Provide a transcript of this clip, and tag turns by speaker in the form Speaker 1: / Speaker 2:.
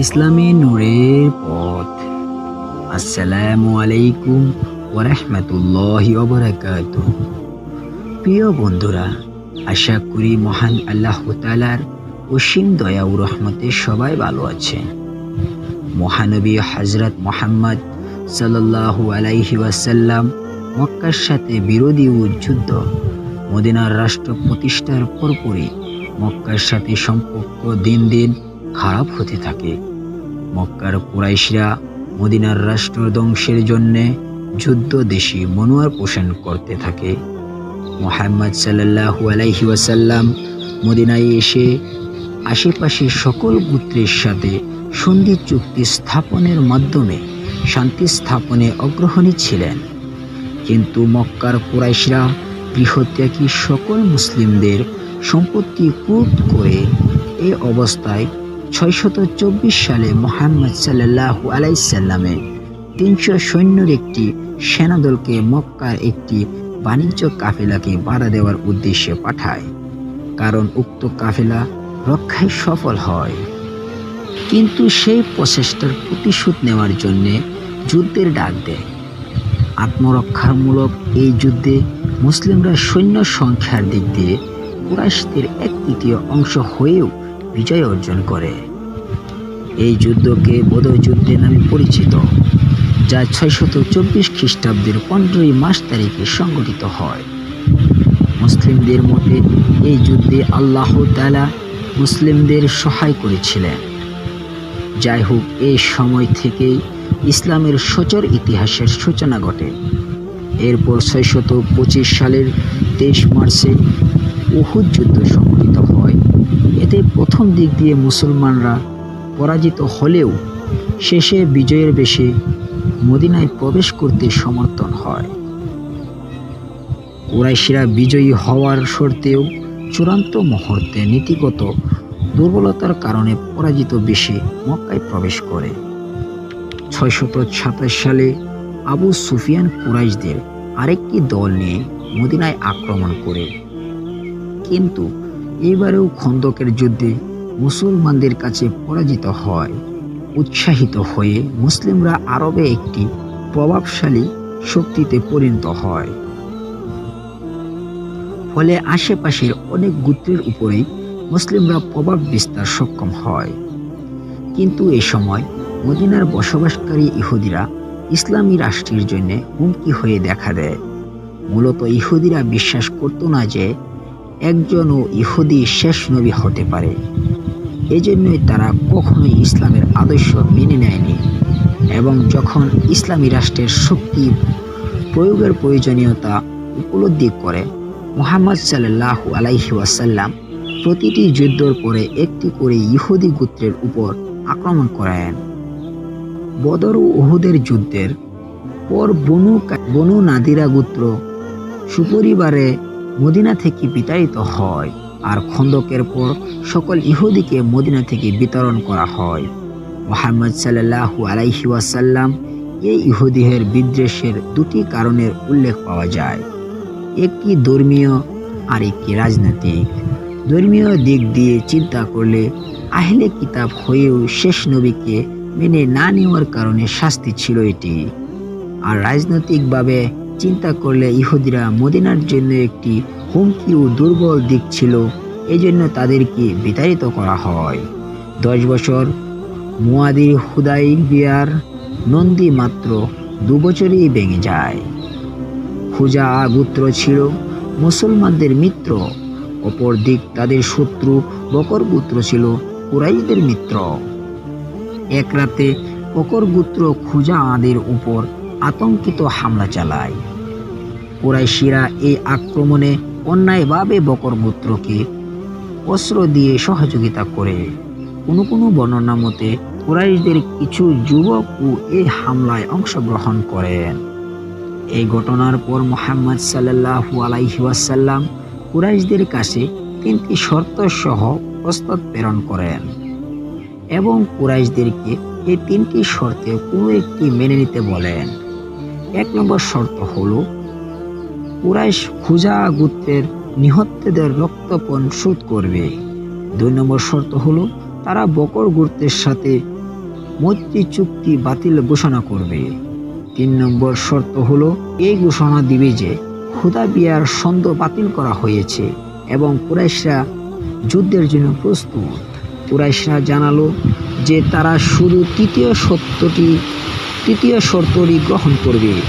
Speaker 1: ইসলামী নূরের পথ। আসসালামু আলাইকুম ওরহমতুল্লাহ ওবরাকাত প্রিয় বন্ধুরা, আশা করি মহান আল্লাহ তালার অসীম দয়া ও রহমতে সবাই ভালো আছে মহানবী হজরত মোহাম্মদ সাল্লাল্লাহু আলাইহি ওয়াসাল্লাম মক্কার সাথে বিরোধী ও যুদ্ধ, মদিনার রাষ্ট্র প্রতিষ্ঠার পরপরই মক্কার সাথে সম্পর্ক দিন দিন খারাপ হতে থাকে। মক্কার কুরাইশরা মদিনার রাষ্ট্র ধ্বংসের জন্যে যুদ্ধ দেশি মনোয়ার পোষণ করতে থাকে। মোহাম্মদ সাল্লাল্লাহু আলাইহি ওয়াসাল্লাম মদিনায় এসে আশেপাশে সকল গোত্রের সাথে সন্ধি চুক্তি স্থাপনের মাধ্যমে শান্তি স্থাপনে অগ্রহণী ছিলেন। কিন্তু মক্কার কুরাইশরা গৃহত্যাগী সকল মুসলিমদের সম্পত্তি কুট করে এ অবস্থায় ছয়শত চব্বিশ সালে মোহাম্মদ সাল্লাহু আলাইসাল্লামে তিনশো সৈন্যর একটি সেনাদলকে মক্কার একটি বাণিজ্য কাফেলাকে বাধা দেওয়ার উদ্দেশ্যে পাঠায়, কারণ উক্ত কাফেলা রক্ষায় সফল হয়। কিন্তু সেই প্রচেষ্টার প্রতিশোধ নেওয়ার জন্যে যুদ্ধের ডাক দেয়। আত্মরক্ষামূলক এই যুদ্ধে মুসলিমরা সৈন্য সংখ্যার দিক দিয়ে কুরাইশদের এক তৃতীয় অংশ হয়েও বিজয় অর্জন করে। এই যুদ্ধকে বদর যুদ্ধে নামে পরিচিত, যা ছয়শত চব্বিশ খ্রিস্টাব্দের পনেরোই মাস তারিখে সংঘটিত হয়। মুসলিমদের মতে, এই যুদ্ধে আল্লাহ তালা মুসলিমদের সহায় করেছিলেন। যাই হোক এই সময় থেকেই ইসলামের সচর ইতিহাসের সূচনা ঘটে। এরপর ছয়শত পঁচিশ সালের তেইশ মার্চে উহুদ যুদ্ধ এতে প্রথম দিক দিয়ে মুসলমানরা পরাজিত হলেও শেষে বিজয়ের বেশে মদিনায় প্রবেশ করতে সমর্থন হয়। কুরাইশিরা বিজয়ী হওয়ার সত্ত্বেও চূড়ান্ত মুহূর্তে নীতিগত দুর্বলতার কারণে পরাজিত বেশে মক্কায় প্রবেশ করে। ছয়শত সাতাশ সালে আবু সুফিয়ান কুরাইশদের আরেকটি দল নিয়ে মদিনায় আক্রমণ করে। কিন্তু এবারেও খন্দকের যুদ্ধে মুসলমানদের কাছে পরাজিত হয়। উৎসাহিত হয়ে মুসলিমরা আরবে একটি প্রভাবশালী শক্তিতে পরিণত হয়। ফলে আশেপাশের অনেক গোত্রের উপরেই মুসলিমরা প্রভাব বিস্তার সক্ষম হয়। কিন্তু এ সময় মদিনার বসবাসকারী ইহুদিরা ইসলামী রাষ্ট্রের জন্য হুমকি হয়ে দেখা দেয়। মূলত ইহুদিরা বিশ্বাস করত না যে একজনও ইহুদি শেষ নবী হতে পারে। এজন্যই তারা কখনোই ইসলামের আদর্শ মেনে নেয়নি এবং যখন ইসলামী রাষ্ট্রের শক্তি প্রয়োগের প্রয়োজনীয়তা উপলব্ধি করে, মোহাম্মদ সাল্লাহ আলাইহি ওয়াসাল্লাম প্রতিটি যুদ্ধর পরে একটি করে ইহুদি গোত্রের উপর আক্রমণ করেন। বদর ও উহুদের যুদ্ধের পর বনু বনু নাদিরা গোত্র সুপরিবারে মদিনা থেকে বিতাড়িত হয় আর খন্দকের পর সকল ইহুদিকে মদিনা থেকে বিতরণ করা হয়। মোহাম্মদ সাল্লাহু আলাইহি ওয়াসাল্লাম এই ইহুদিহের বিদ্বেষের দুটি কারণের উল্লেখ পাওয়া যায়। একটি ধর্মীয় আর একটি রাজনৈতিক। ধর্মীয় দিক দিয়ে চিন্তা করলে আহলে কিতাব হয়েও শেষ নবীকে মেনে না নেওয়ার কারণে শাস্তি ছিল এটি। আর রাজনৈতিকভাবে চিন্তা করলে ইহুদিরা মদিনার জন্য একটি হুমকি ও দুর্বল দিক ছিল। এজন্য তাদেরকে বিতাড়িত করা হয়। দশ বছর মুয়াদির হুদাই বিয়ার নন্দী মাত্র দু বছরেই ভেঙে যায়। খুজা গোত্র ছিল মুসলমানদের মিত্র। অপর দিক তাদের শত্রু বকর গোত্র ছিল কুরাইশদের মিত্র। এক রাতে বকর গোত্র খুজা আদের উপর আতঙ্কিত হামলা চালায়। কুরাইশিরা এই আক্রমণে অন্যায়ভাবে বকর গোত্রকে অস্ত্র দিয়ে সহযোগিতা করে। কোনো কোনো বর্ণনা মতে কুরাইশদের কিছু যুবক ও এই হামলায় অংশগ্রহণ করেন। এই ঘটনার পর মোহাম্মদ সাল্লাহু আলাইহি ওয়াসাল্লাম কুরাইশদের কাছে তিনটি শর্ত সহ প্রস্তাব প্রেরণ করেন এবং কুরাইশদেরকে এই তিনটি শর্তে কোনো একটি মেনে নিতে বলেন। এক নম্বর শর্ত হলো কুরাইশ খুজা গোত্রের নিহতদের রক্তপণ শোধ করবে। দুই নম্বর শর্ত হলো, তারা বকর গোত্রের সাথে মৈত্রী চুক্তি বাতিল ঘোষণা করবে। তিন নম্বর শর্ত হলো, এই ঘোষণা দিবে যে বিয়ার সন্দ বাতিল করা হয়েছে এবং কুরাইশরা যুদ্ধের জন্য প্রস্তুত। কুরাইশরা জানালো যে তারা শুধু তৃতীয় সত্যটি তৃতীয় শর্তটি গ্রহণ করবে।